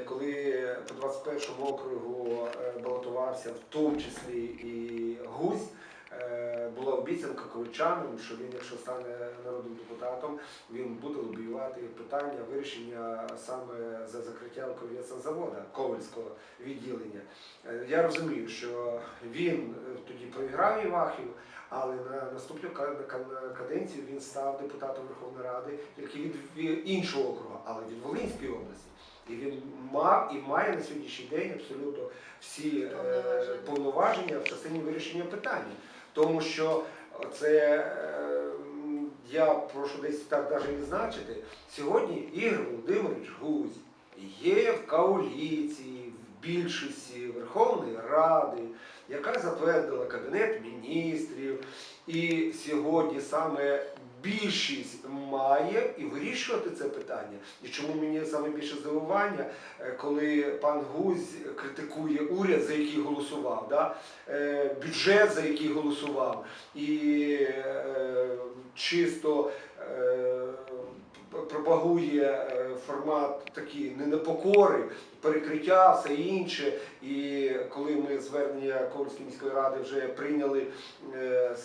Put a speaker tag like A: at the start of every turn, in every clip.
A: Коли по 21 округу е, балотувався, в тому числі і Гусь, е, була обіцянка ковичанам, що він, якщо стане народним депутатом, він буде лобіювати питання вирішення саме за закриття заводу Ковальського відділення. Е, Я розумію, що він е, тоді проіграв Івахів, але на наступну ка- ка- каденцію він став депутатом Верховної Ради, від від іншого округу, але від Волинської області. Мав і має на сьогоднішній день абсолютно всі е,
B: Повноваження.
A: повноваження в частині вирішення питання. Тому що це е, я прошу десь так навіть відзначити. Сьогодні Ігор Володимирович Гузь є в коаліції, в більшості Верховної Ради, яка затвердила Кабінет міністрів. І сьогодні саме більшість має і вирішувати це питання. І чому мені саме більше здивування, е, коли пан Гузь критикує уряд, за який голосував, да? е, бюджет, за який голосував, і е, чисто пропагує формат такий ненепокори, перекриття, все інше. І коли ми звернення Комської міської ради вже прийняли саме е,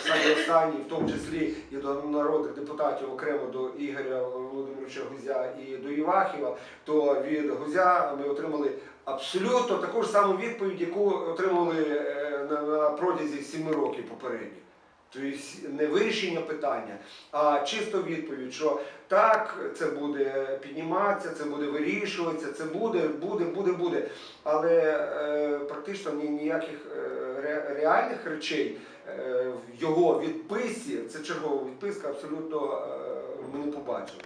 A: самі останні, в тому числі і до народних депутатів окремо до Ігоря Володимировича Гузя і до Івахіва, то від Гузя ми отримали абсолютно таку ж саму відповідь, яку отримали е, на, протязі сіми років попередніх. Тобто не вирішення питання, а чисто відповідь, що так, це буде підніматися, це буде вирішуватися, це буде, буде, буде, буде. Але е, практично ніяких е, ре- реальних речей е, в його відписі, це чергова відписка, абсолютно е, ми не побачили.